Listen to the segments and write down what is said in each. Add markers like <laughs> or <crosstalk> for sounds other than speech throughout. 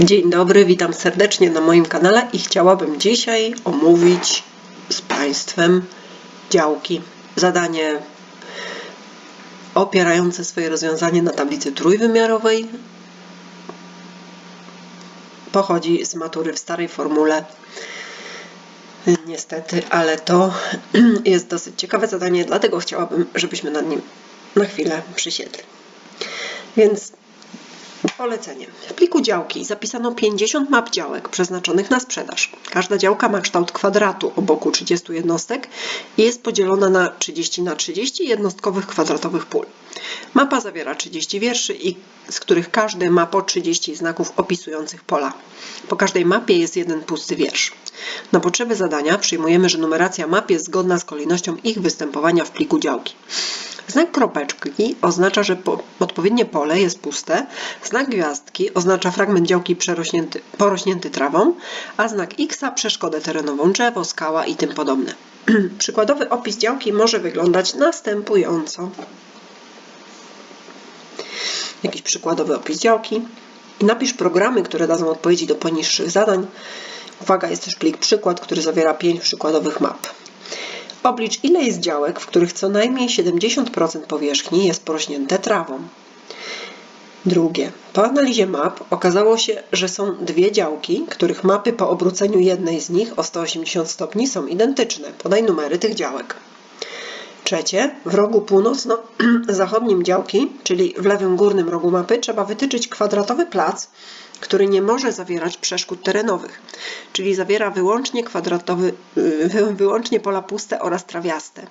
Dzień dobry, witam serdecznie na moim kanale i chciałabym dzisiaj omówić z Państwem działki. Zadanie opierające swoje rozwiązanie na tablicy trójwymiarowej pochodzi z matury w starej formule. Niestety, ale to <clears throat> jest dosyć ciekawe zadanie, dlatego chciałabym, żebyśmy nad nim na chwilę przysiedli. Więc Polecenie. W pliku działki zapisano 50 map działek przeznaczonych na sprzedaż. Każda działka ma kształt kwadratu o boku 30 jednostek i jest podzielona na 30 na 30 jednostkowych kwadratowych pól. Mapa zawiera 30 wierszy, z których każdy ma po 30 znaków opisujących pola. Po każdej mapie jest jeden pusty wiersz. Na potrzeby zadania przyjmujemy, że numeracja map jest zgodna z kolejnością ich występowania w pliku działki. Znak kropeczki oznacza, że po, odpowiednie pole jest puste, znak gwiazdki oznacza fragment działki porośnięty trawą, a znak X przeszkodę terenową, drzewo, skała i tym podobne. <clears throat> Przykładowy opis działki może wyglądać następująco. Jakiś przykładowy opis działki. Napisz programy, które dadzą odpowiedzi do poniższych zadań. Uwaga, jest też plik przykład, który zawiera 5 przykładowych map. Oblicz ile jest działek, w których co najmniej 70% powierzchni jest porośnięte trawą. Drugie. Po analizie map okazało się, że są dwie działki, których mapy po obróceniu jednej z nich o 180 stopni są identyczne. Podaj numery tych działek. Trzecie. W rogu północno-zachodnim działki, czyli w lewym górnym rogu mapy, trzeba wytyczyć kwadratowy plac, który nie może zawierać przeszkód terenowych, czyli zawiera wyłącznie kwadratowy, <laughs> wyłącznie pola puste oraz trawiaste.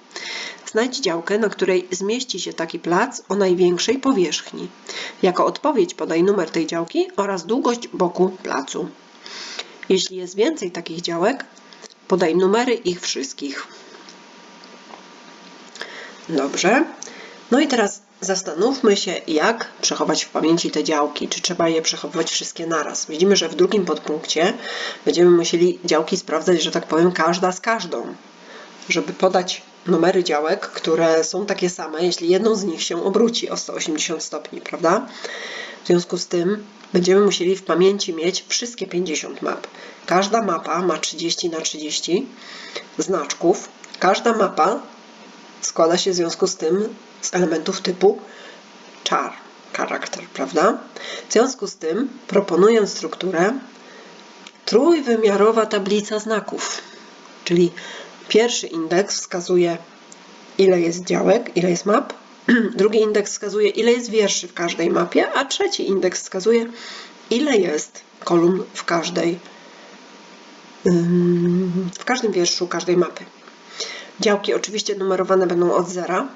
Znajdź działkę, na której zmieści się taki plac o największej powierzchni. Jako odpowiedź podaj numer tej działki oraz długość boku placu. Jeśli jest więcej takich działek, podaj numery ich wszystkich. Dobrze. No i teraz Zastanówmy się, jak przechować w pamięci te działki. Czy trzeba je przechowywać wszystkie naraz? Widzimy, że w drugim podpunkcie będziemy musieli działki sprawdzać, że tak powiem, każda z każdą, żeby podać numery działek, które są takie same, jeśli jedną z nich się obróci o 180 stopni, prawda? W związku z tym będziemy musieli w pamięci mieć wszystkie 50 map. Każda mapa ma 30 na 30 znaczków. Każda mapa składa się w związku z tym z elementów typu char, charakter, prawda? W związku z tym proponuję strukturę trójwymiarowa tablica znaków, czyli pierwszy indeks wskazuje ile jest działek, ile jest map, <clears throat> drugi indeks wskazuje ile jest wierszy w każdej mapie, a trzeci indeks wskazuje ile jest kolumn w każdej w każdym wierszu każdej mapy. Działki oczywiście numerowane będą od zera.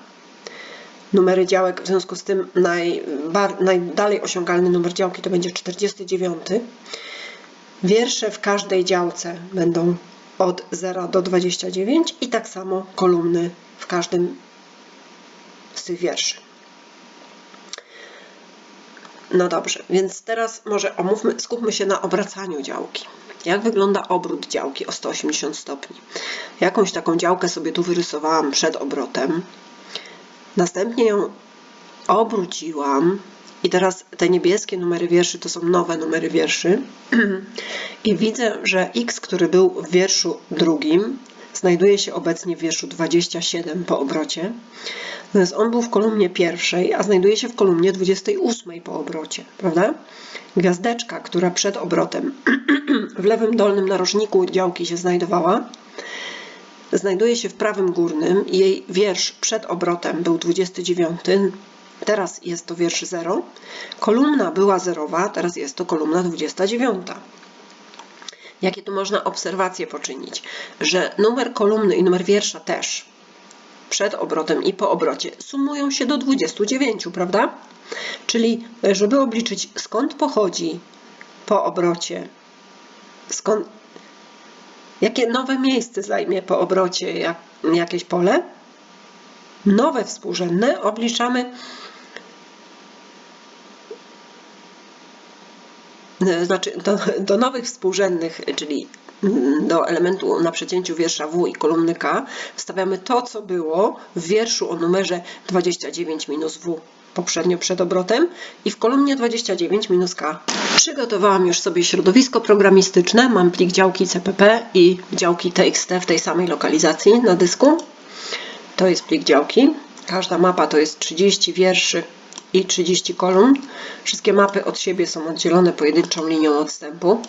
Numery działek, w związku z tym najbar, najdalej osiągalny numer działki to będzie 49. Wiersze w każdej działce będą od 0 do 29 i tak samo kolumny w każdym z tych wierszy. No dobrze, więc teraz może omówmy, skupmy się na obracaniu działki. Jak wygląda obrót działki o 180 stopni? Jakąś taką działkę sobie tu wyrysowałam przed obrotem. Następnie ją obróciłam i teraz te niebieskie numery wierszy to są nowe numery wierszy. <clears throat> I widzę, że x, który był w wierszu drugim, znajduje się obecnie w wierszu 27 po obrocie. Natomiast on był w kolumnie pierwszej, a znajduje się w kolumnie 28 po obrocie, prawda? Gwiazdeczka, która przed obrotem <clears throat> w lewym dolnym narożniku działki się znajdowała, znajduje się w prawym górnym jej wiersz przed obrotem był 29, teraz jest to wiersz 0. Kolumna była zerowa, teraz jest to kolumna 29. Jakie tu można obserwacje poczynić? Że numer kolumny i numer wiersza też przed obrotem i po obrocie sumują się do 29, prawda? Czyli, żeby obliczyć skąd pochodzi po obrocie, skąd, jakie nowe miejsce zajmie po obrocie jak, jakieś pole, nowe współrzędne obliczamy znaczy do, do nowych współrzędnych, czyli do elementu na przecięciu wiersza W i kolumny K wstawiamy to, co było w wierszu o numerze 29 minus W poprzednio przed obrotem i w kolumnie 29 minus K Przygotowałam już sobie środowisko programistyczne. Mam plik działki CPP i działki TXT w tej samej lokalizacji na dysku. To jest plik działki. Każda mapa to jest 30 wierszy i 30 kolumn. Wszystkie mapy od siebie są oddzielone pojedynczą linią odstępu.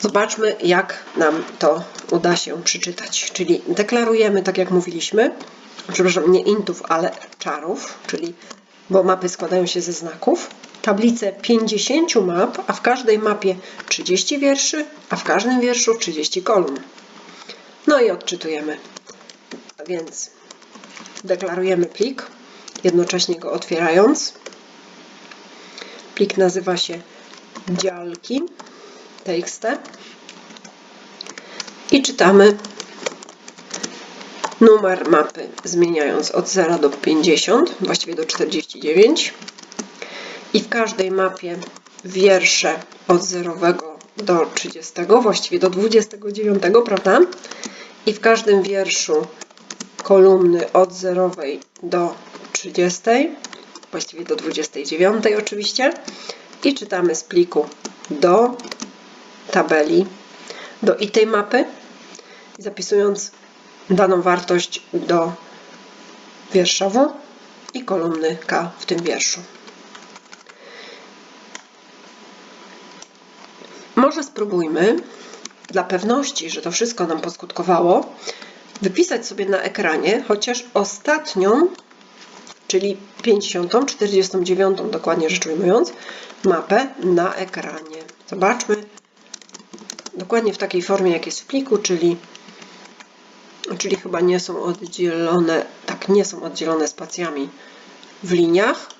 Zobaczmy, jak nam to uda się przeczytać. Czyli deklarujemy, tak jak mówiliśmy, przepraszam, nie intów, ale czarów, czyli bo mapy składają się ze znaków. Tablicę 50 map, a w każdej mapie 30 wierszy, a w każdym wierszu 30 kolumn. No i odczytujemy. Więc deklarujemy plik, jednocześnie go otwierając. Plik nazywa się działki txt i czytamy numer mapy, zmieniając od 0 do 50, właściwie do 49 i w każdej mapie wiersze od 0 do 30, właściwie do 29, prawda? I w każdym wierszu kolumny od 0 do 30, właściwie do 29 oczywiście. I czytamy z pliku do tabeli, do i tej mapy, zapisując daną wartość do wiersza W i kolumny K w tym wierszu. Może spróbujmy, dla pewności, że to wszystko nam poskutkowało, wypisać sobie na ekranie chociaż ostatnią, czyli 50, 49 dokładnie rzecz ujmując, mapę na ekranie. Zobaczmy dokładnie w takiej formie, jak jest w pliku, czyli, czyli chyba nie są oddzielone, tak, nie są oddzielone spacjami w liniach,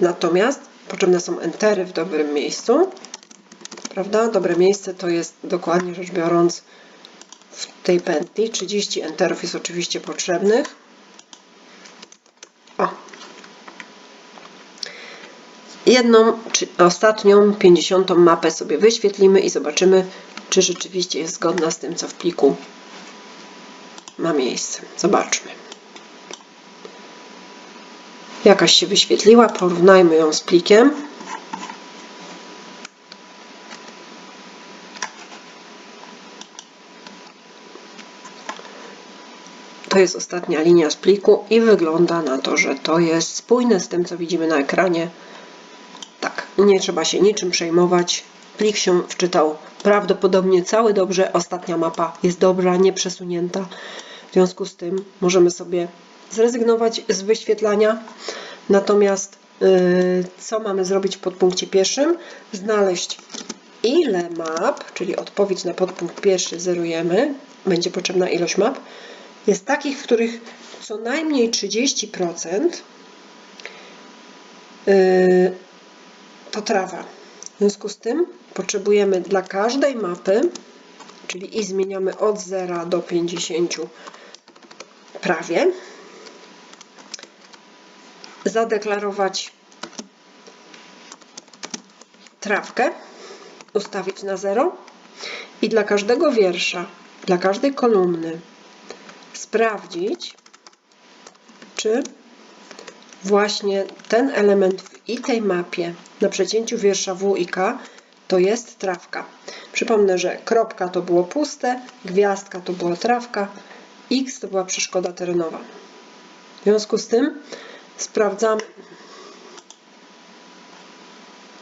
natomiast potrzebne są entery w dobrym miejscu, prawda? Dobre miejsce to jest dokładnie rzecz biorąc w tej pętli. 30 enterów jest oczywiście potrzebnych. Jedną, czy ostatnią, 50 mapę sobie wyświetlimy i zobaczymy, czy rzeczywiście jest zgodna z tym, co w pliku ma miejsce. Zobaczmy. Jakaś się wyświetliła, porównajmy ją z plikiem. To jest ostatnia linia z pliku i wygląda na to, że to jest spójne z tym, co widzimy na ekranie. Nie trzeba się niczym przejmować. Plik się wczytał prawdopodobnie cały dobrze. Ostatnia mapa jest dobra, nie przesunięta. W związku z tym możemy sobie zrezygnować z wyświetlania. Natomiast yy, co mamy zrobić w podpunkcie pierwszym? Znaleźć ile map, czyli odpowiedź na podpunkt pierwszy zerujemy, będzie potrzebna ilość map, jest takich, w których co najmniej 30% yy, to trawa. W związku z tym potrzebujemy dla każdej mapy, czyli i zmieniamy od 0 do 50 prawie, zadeklarować trawkę, ustawić na 0 i dla każdego wiersza, dla każdej kolumny sprawdzić, czy właśnie ten element i tej mapie na przecięciu wiersza W i K to jest trawka. Przypomnę, że kropka to było puste, gwiazdka to była trawka, X to była przeszkoda terenowa. W związku z tym sprawdzamy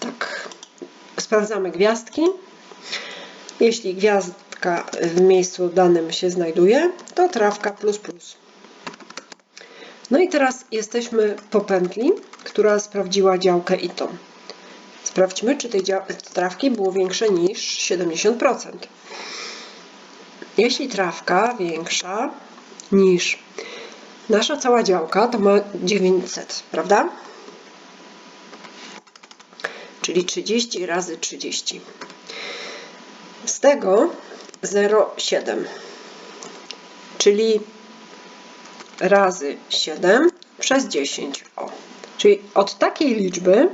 tak, sprawdzamy gwiazdki. Jeśli gwiazdka w miejscu danym się znajduje, to trawka plus plus. No i teraz jesteśmy po pętli, która sprawdziła działkę i tą. Sprawdźmy, czy tej trawki było większe niż 70%. Jeśli trawka większa niż nasza cała działka, to ma 900, prawda? Czyli 30 razy 30. Z tego 0,7, czyli razy 7 przez 10. O. Czyli od takiej liczby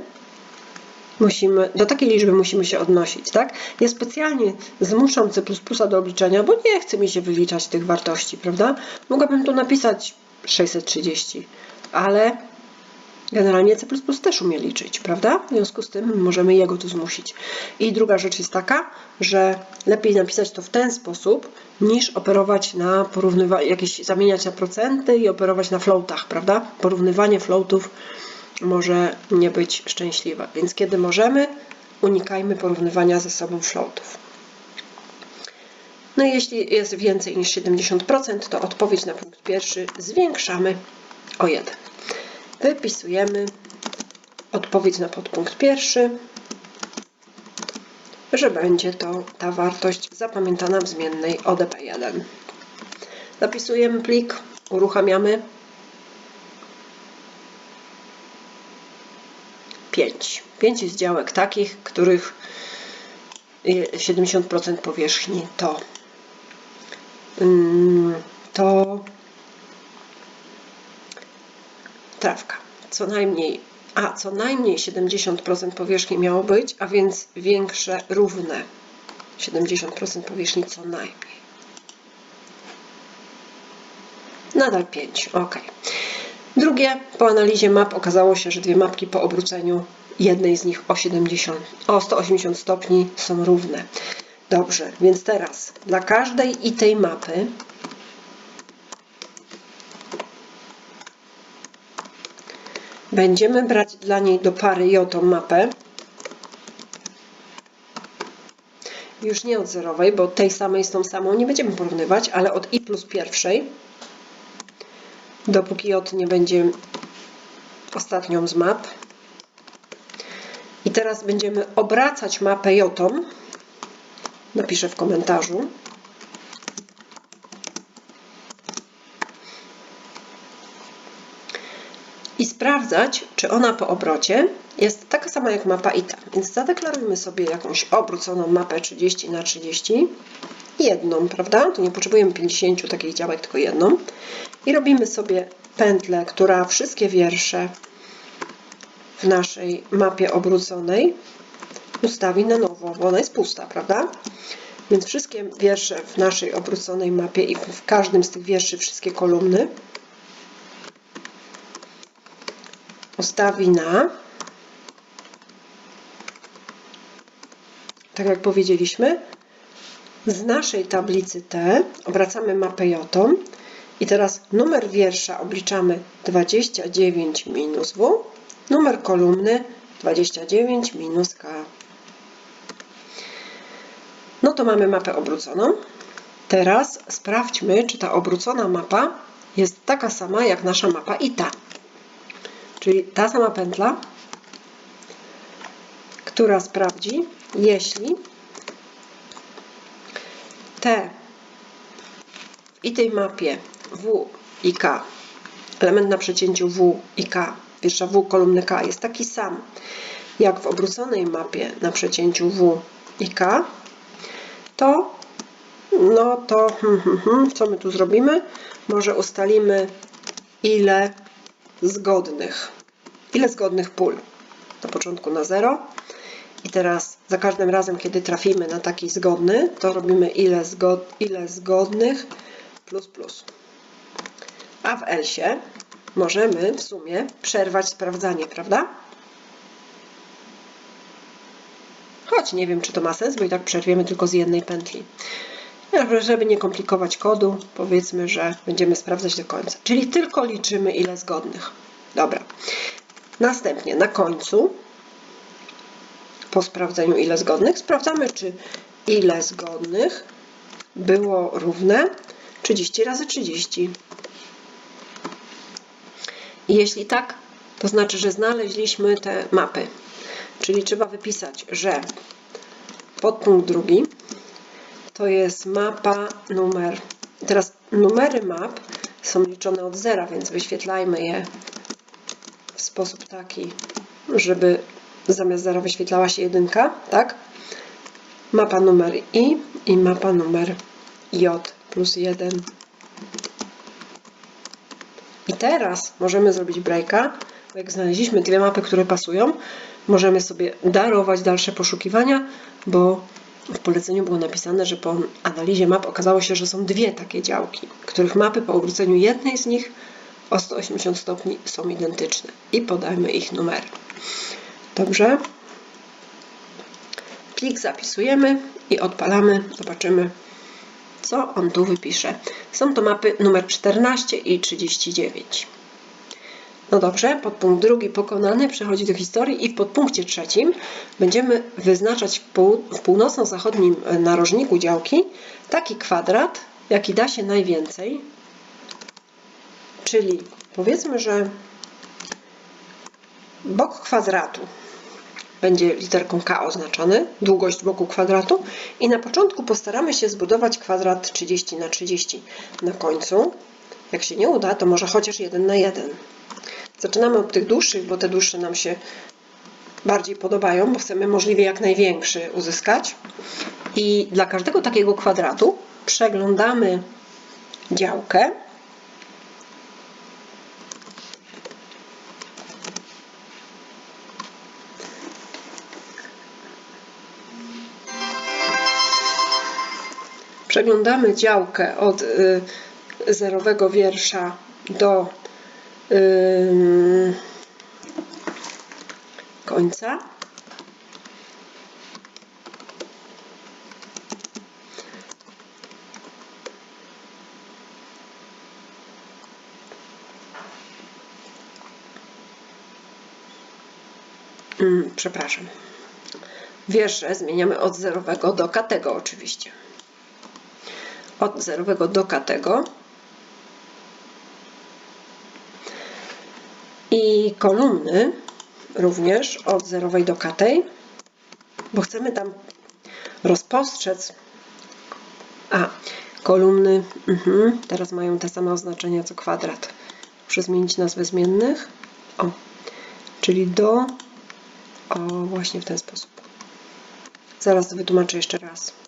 musimy, do takiej liczby musimy się odnosić, tak? Ja specjalnie zmuszam C++ do obliczenia, bo nie chce mi się wyliczać tych wartości, prawda? Mogłabym tu napisać 630, ale Generalnie C też umie liczyć, prawda? W związku z tym możemy jego tu zmusić. I druga rzecz jest taka, że lepiej napisać to w ten sposób, niż operować na porównywanie, jakieś zamieniać na procenty i operować na floatach, prawda? Porównywanie floatów może nie być szczęśliwe. Więc kiedy możemy, unikajmy porównywania ze sobą floatów. No i jeśli jest więcej niż 70%, to odpowiedź na punkt pierwszy zwiększamy o 1. Wypisujemy odpowiedź na podpunkt pierwszy, że będzie to ta wartość zapamiętana w zmiennej ODP1. Zapisujemy plik, uruchamiamy 5. 5 jest działek takich, których 70% powierzchni to mm, to trawka. Co najmniej, a co najmniej 70% powierzchni miało być, a więc większe, równe 70% powierzchni co najmniej. Nadal 5, ok. Drugie, po analizie map okazało się, że dwie mapki po obróceniu jednej z nich o, 70, o 180 stopni są równe. Dobrze, więc teraz dla każdej i tej mapy będziemy brać dla niej do pary J tą mapę. Już nie od zerowej, bo tej samej z tą samą nie będziemy porównywać, ale od i plus pierwszej dopóki J nie będzie ostatnią z map. I teraz będziemy obracać mapę J. Napiszę w komentarzu. I sprawdzać, czy ona po obrocie jest taka sama jak mapa i ta. Więc zadeklarujmy sobie jakąś obróconą mapę 30 na 30 jedną, prawda? Tu nie potrzebujemy 50 takich działek, tylko jedną. I robimy sobie pętlę, która wszystkie wiersze w naszej mapie obróconej ustawi na nowo, bo ona jest pusta, prawda? Więc wszystkie wiersze w naszej obróconej mapie i w każdym z tych wierszy wszystkie kolumny ustawi na tak jak powiedzieliśmy, z naszej tablicy T obracamy mapę J i teraz numer wiersza obliczamy 29 minus W, numer kolumny 29 minus K. No to mamy mapę obróconą. Teraz sprawdźmy, czy ta obrócona mapa jest taka sama jak nasza mapa i ta. Czyli ta sama pętla, która sprawdzi, jeśli T. I tej mapie W i K, element na przecięciu W i K, pierwsza W kolumny K jest taki sam jak w obróconej mapie na przecięciu W i K, to no to hmm, hmm, hmm, co my tu zrobimy? Może ustalimy ile zgodnych, ile zgodnych pól. Na początku na 0, i teraz za każdym razem, kiedy trafimy na taki zgodny, to robimy ile, zgod ile zgodnych plus plus. A w elsie możemy w sumie przerwać sprawdzanie, prawda? Choć nie wiem, czy to ma sens, bo i tak przerwiemy tylko z jednej pętli. Żeby nie komplikować kodu, powiedzmy, że będziemy sprawdzać do końca. Czyli tylko liczymy ile zgodnych. Dobra. Następnie na końcu po sprawdzeniu ile zgodnych, sprawdzamy, czy ile zgodnych było równe 30 razy 30. I jeśli tak, to znaczy, że znaleźliśmy te mapy. Czyli trzeba wypisać, że podpunkt drugi to jest mapa numer. Teraz numery map są liczone od zera, więc wyświetlajmy je w sposób taki, żeby zamiast zera wyświetlała się jedynka, tak? Mapa numer i i mapa numer j plus 1. I teraz możemy zrobić breaka, bo jak znaleźliśmy dwie mapy, które pasują, możemy sobie darować dalsze poszukiwania, bo w poleceniu było napisane, że po analizie map okazało się, że są dwie takie działki, których mapy po obróceniu jednej z nich o 180 stopni są identyczne i podajmy ich numery. Dobrze? Plik zapisujemy i odpalamy. Zobaczymy, co on tu wypisze. Są to mapy numer 14 i 39. No dobrze, podpunkt drugi pokonany, przechodzi do historii i w podpunkcie trzecim będziemy wyznaczać w północno-zachodnim narożniku działki taki kwadrat, jaki da się najwięcej, czyli powiedzmy, że bok kwadratu będzie literką K oznaczony, długość boku kwadratu i na początku postaramy się zbudować kwadrat 30 na 30. Na końcu, jak się nie uda, to może chociaż 1 na 1. Zaczynamy od tych dłuższych, bo te dłuższe nam się bardziej podobają, bo chcemy możliwie jak największy uzyskać. I dla każdego takiego kwadratu przeglądamy działkę. Przeglądamy działkę od y, zerowego wiersza do y, końca. Mm, przepraszam. Wiersze zmieniamy od zerowego do katego oczywiście. Od zerowego do katego. I kolumny również od zerowej do katej, bo chcemy tam rozpostrzec. A, kolumny mhm, teraz mają te same oznaczenia co kwadrat. Muszę zmienić nazwę zmiennych. O, czyli do o, właśnie w ten sposób. Zaraz to wytłumaczę jeszcze raz.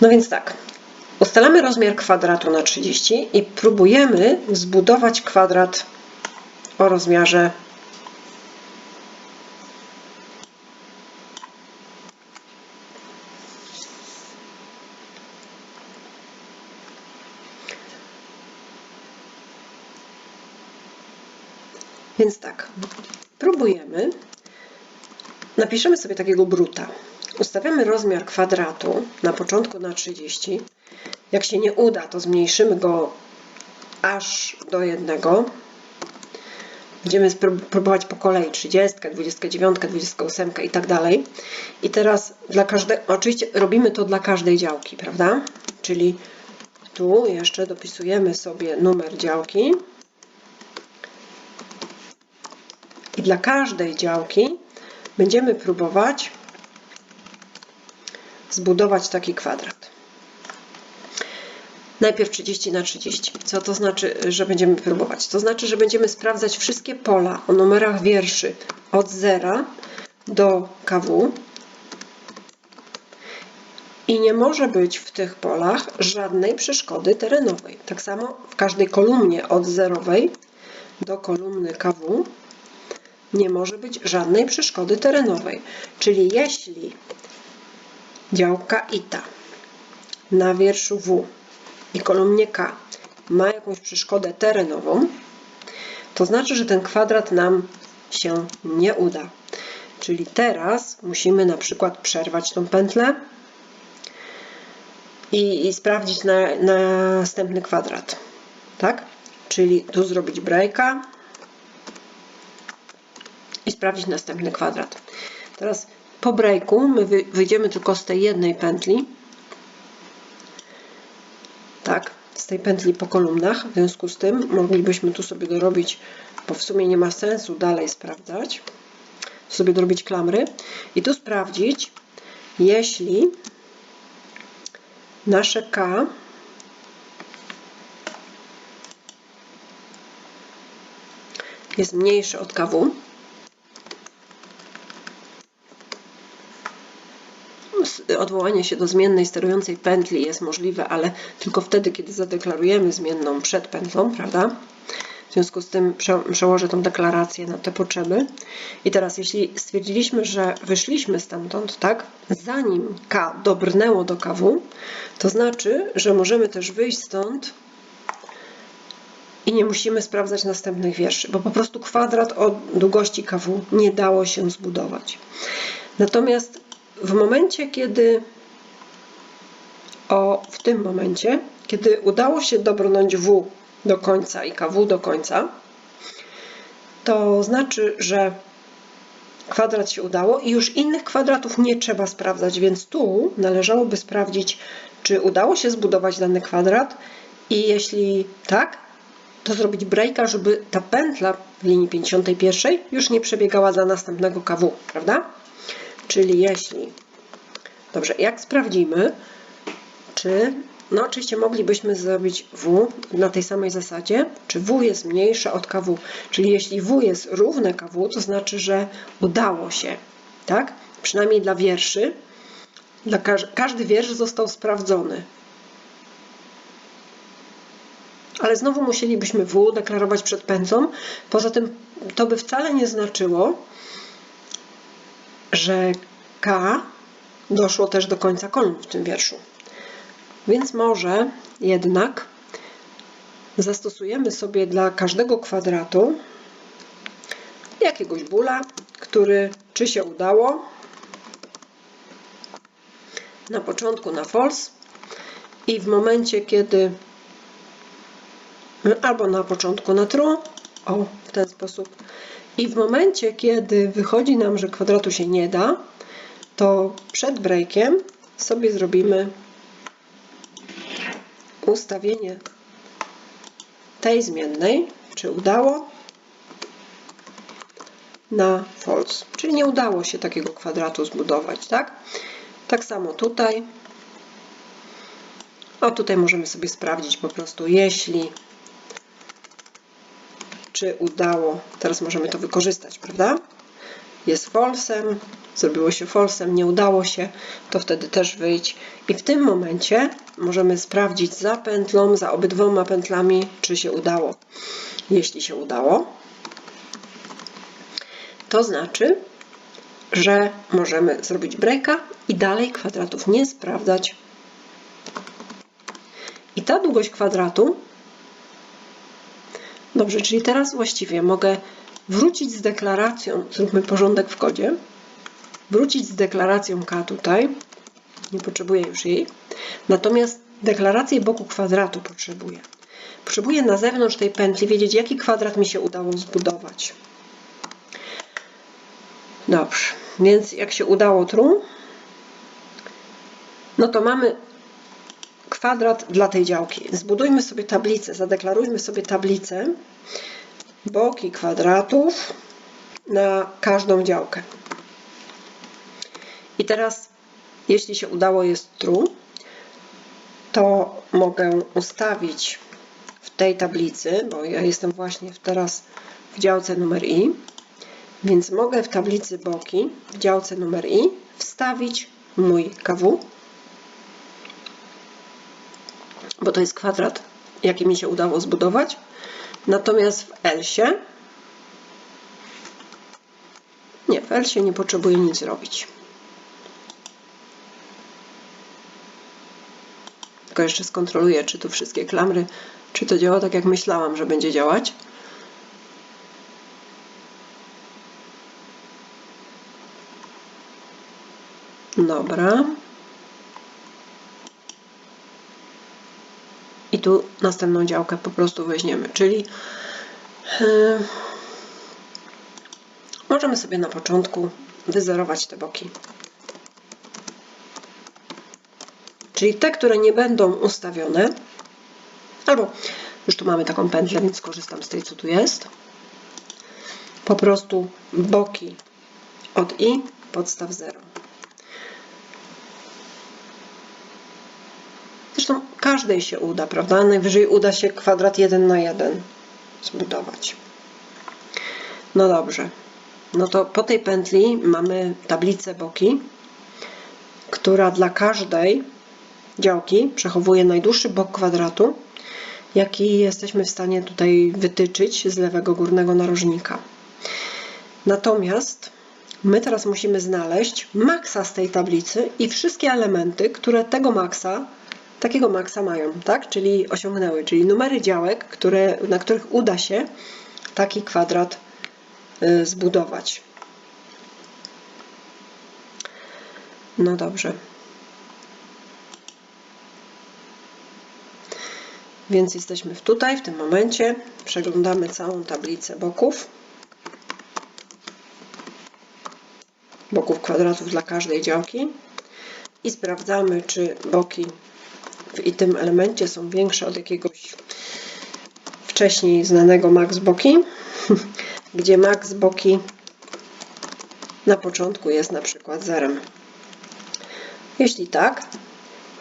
No więc tak, ustalamy rozmiar kwadratu na 30 i próbujemy zbudować kwadrat o rozmiarze Więc tak, próbujemy. Napiszemy sobie takiego bruta. Ustawiamy rozmiar kwadratu na początku na 30. Jak się nie uda, to zmniejszymy go aż do jednego. Będziemy próbować po kolei 30, 29, 28 i tak dalej. I teraz dla oczywiście robimy to dla każdej działki, prawda? Czyli tu jeszcze dopisujemy sobie numer działki. I dla każdej działki będziemy próbować zbudować taki kwadrat. Najpierw 30 na 30. Co to znaczy, że będziemy próbować? To znaczy, że będziemy sprawdzać wszystkie pola o numerach wierszy od 0 do KW i nie może być w tych polach żadnej przeszkody terenowej. Tak samo w każdej kolumnie od zerowej do kolumny KW nie może być żadnej przeszkody terenowej. Czyli jeśli działka ITA na wierszu W i kolumnie K ma jakąś przeszkodę terenową, to znaczy, że ten kwadrat nam się nie uda. Czyli teraz musimy na przykład przerwać tą pętlę i, i sprawdzić na, na następny kwadrat. Tak? Czyli tu zrobić breaka i sprawdzić następny kwadrat. Teraz po breaku my wyjdziemy tylko z tej jednej pętli. Tak, z tej pętli po kolumnach. W związku z tym moglibyśmy tu sobie dorobić, bo w sumie nie ma sensu dalej sprawdzać. Sobie dorobić klamry i tu sprawdzić, jeśli nasze K jest mniejsze od KW, odwołanie się do zmiennej sterującej pętli jest możliwe, ale tylko wtedy, kiedy zadeklarujemy zmienną przed pętlą, prawda? W związku z tym prze, przełożę tą deklarację na te potrzeby. I teraz, jeśli stwierdziliśmy, że wyszliśmy stamtąd, tak, zanim K dobrnęło do KW, to znaczy, że możemy też wyjść stąd i nie musimy sprawdzać następnych wierszy, bo po prostu kwadrat o długości KW nie dało się zbudować. Natomiast w momencie, kiedy o, w tym momencie, kiedy udało się dobrnąć W do końca i KW do końca, to znaczy, że kwadrat się udało i już innych kwadratów nie trzeba sprawdzać, więc tu należałoby sprawdzić, czy udało się zbudować dany kwadrat i jeśli tak, to zrobić breaka, żeby ta pętla w linii 51 już nie przebiegała dla następnego KW, prawda? Czyli jeśli... Dobrze, jak sprawdzimy, czy... No oczywiście moglibyśmy zrobić W na tej samej zasadzie, czy W jest mniejsze od KW. Czyli jeśli W jest równe KW, to znaczy, że udało się, tak? Przynajmniej dla wierszy. Dla każ każdy wiersz został sprawdzony. ale znowu musielibyśmy W deklarować przed pędzą. Poza tym to by wcale nie znaczyło, że K doszło też do końca kolumn w tym wierszu. Więc może jednak zastosujemy sobie dla każdego kwadratu jakiegoś bóla, który czy się udało na początku na false i w momencie, kiedy albo na początku na true, o, w ten sposób. I w momencie, kiedy wychodzi nam, że kwadratu się nie da, to przed breakiem sobie zrobimy ustawienie tej zmiennej, czy udało, na false. Czyli nie udało się takiego kwadratu zbudować, tak? Tak samo tutaj. O, tutaj możemy sobie sprawdzić po prostu, jeśli czy udało, teraz możemy to wykorzystać, prawda? Jest falsem, zrobiło się falsem, nie udało się, to wtedy też wyjść. I w tym momencie możemy sprawdzić za pętlą, za obydwoma pętlami, czy się udało. Jeśli się udało, to znaczy, że możemy zrobić breaka i dalej kwadratów nie sprawdzać. I ta długość kwadratu Dobrze, czyli teraz właściwie mogę wrócić z deklaracją, zróbmy porządek w kodzie, wrócić z deklaracją K tutaj, nie potrzebuję już jej, natomiast deklarację boku kwadratu potrzebuję. Potrzebuję na zewnątrz tej pętli wiedzieć, jaki kwadrat mi się udało zbudować. Dobrze, więc jak się udało true, no to mamy kwadrat dla tej działki. Zbudujmy sobie tablicę, zadeklarujmy sobie tablicę boki kwadratów na każdą działkę. I teraz, jeśli się udało, jest true, to mogę ustawić w tej tablicy, bo ja jestem właśnie teraz w działce numer i, więc mogę w tablicy boki, w działce numer i, wstawić mój KW bo to jest kwadrat, jaki mi się udało zbudować. Natomiast w Elsie nie, w Elsie nie potrzebuję nic robić. Tylko jeszcze skontroluję, czy tu wszystkie klamry, czy to działa tak, jak myślałam, że będzie działać. Dobra. I tu następną działkę po prostu weźmiemy, czyli yy, możemy sobie na początku wyzerować te boki. Czyli te, które nie będą ustawione, albo już tu mamy taką pętlę, więc korzystam z tej, co tu jest. Po prostu boki od i podstaw 0. Zresztą każdej się uda, prawda? Najwyżej uda się kwadrat 1 na 1 zbudować. No dobrze. No to po tej pętli mamy tablicę boki, która dla każdej działki przechowuje najdłuższy bok kwadratu jaki jesteśmy w stanie tutaj wytyczyć z lewego górnego narożnika. Natomiast my teraz musimy znaleźć maksa z tej tablicy i wszystkie elementy, które tego maksa, takiego maksa mają, tak? Czyli osiągnęły, czyli numery działek, które, na których uda się taki kwadrat y, zbudować. No dobrze. Więc jesteśmy tutaj, w tym momencie. Przeglądamy całą tablicę boków. Boków kwadratów dla każdej działki. I sprawdzamy, czy boki w tym elemencie są większe od jakiegoś wcześniej znanego max boki, <laughs> gdzie max boki na początku jest na przykład zerem. Jeśli tak,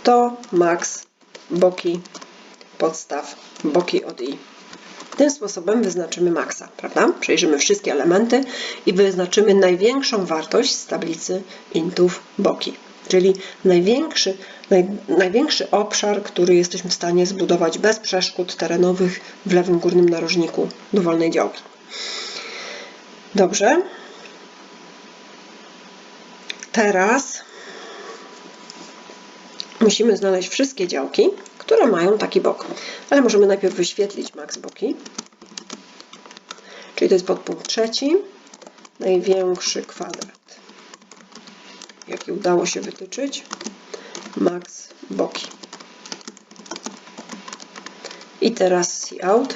to max boki podstaw boki od i. Tym sposobem wyznaczymy maksa, prawda? Przejrzymy wszystkie elementy i wyznaczymy największą wartość z tablicy intów boki, czyli największy, naj, największy obszar, który jesteśmy w stanie zbudować bez przeszkód terenowych w lewym górnym narożniku dowolnej działki. Dobrze. Teraz musimy znaleźć wszystkie działki, które mają taki bok. Ale możemy najpierw wyświetlić max boki. Czyli to jest podpunkt trzeci, największy kwadrat, jaki udało się wytyczyć, max boki. I teraz see out.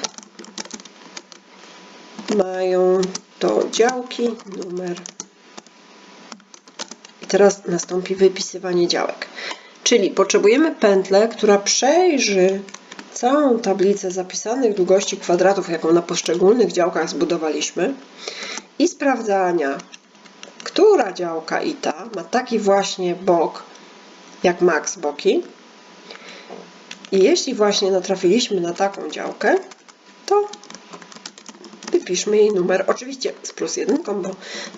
Mają to działki, numer. I teraz nastąpi wypisywanie działek. Czyli potrzebujemy pętlę, która przejrzy całą tablicę zapisanych długości kwadratów, jaką na poszczególnych działkach zbudowaliśmy i sprawdzania, która działka i ta ma taki właśnie bok jak max boki. I jeśli właśnie natrafiliśmy na taką działkę, to wpiszmy jej numer, oczywiście z plus jedynką, bo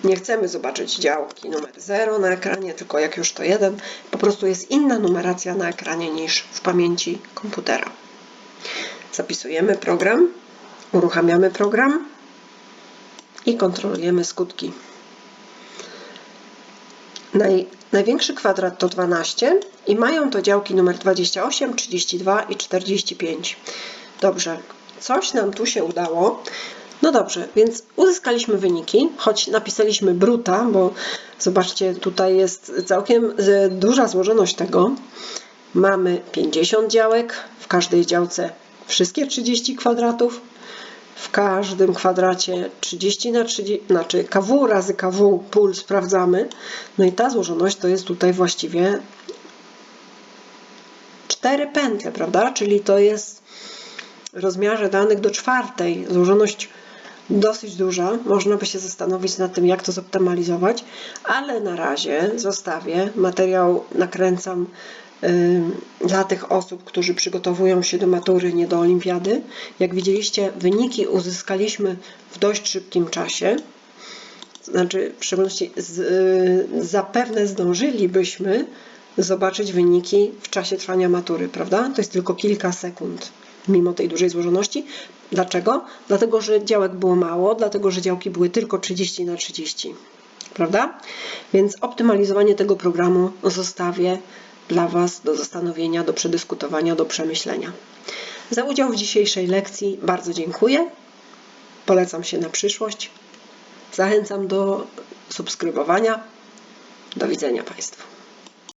nie chcemy zobaczyć działki numer 0 na ekranie, tylko jak już to 1, po prostu jest inna numeracja na ekranie niż w pamięci komputera. Zapisujemy program, uruchamiamy program i kontrolujemy skutki. Naj, największy kwadrat to 12 i mają to działki numer 28, 32 i 45. Dobrze, coś nam tu się udało. No dobrze, więc uzyskaliśmy wyniki, choć napisaliśmy bruta, bo zobaczcie, tutaj jest całkiem e, duża złożoność tego. Mamy 50 działek, w każdej działce wszystkie 30 kwadratów, w każdym kwadracie 30 na 30, znaczy kW razy kW pól sprawdzamy. No i ta złożoność to jest tutaj właściwie 4 pętle, prawda? Czyli to jest w rozmiarze danych do czwartej złożoność dosyć duża. Można by się zastanowić nad tym, jak to zoptymalizować, ale na razie zostawię. Materiał nakręcam dla tych osób, którzy przygotowują się do matury, nie do olimpiady. Jak widzieliście, wyniki uzyskaliśmy w dość szybkim czasie. Znaczy, w szczególności z, y, zapewne zdążylibyśmy zobaczyć wyniki w czasie trwania matury, prawda? To jest tylko kilka sekund mimo tej dużej złożoności. Dlaczego? Dlatego, że działek było mało, dlatego, że działki były tylko 30 na 30. Prawda? Więc optymalizowanie tego programu zostawię dla Was do zastanowienia, do przedyskutowania, do przemyślenia. Za udział w dzisiejszej lekcji bardzo dziękuję. Polecam się na przyszłość. Zachęcam do subskrybowania. Do widzenia Państwu.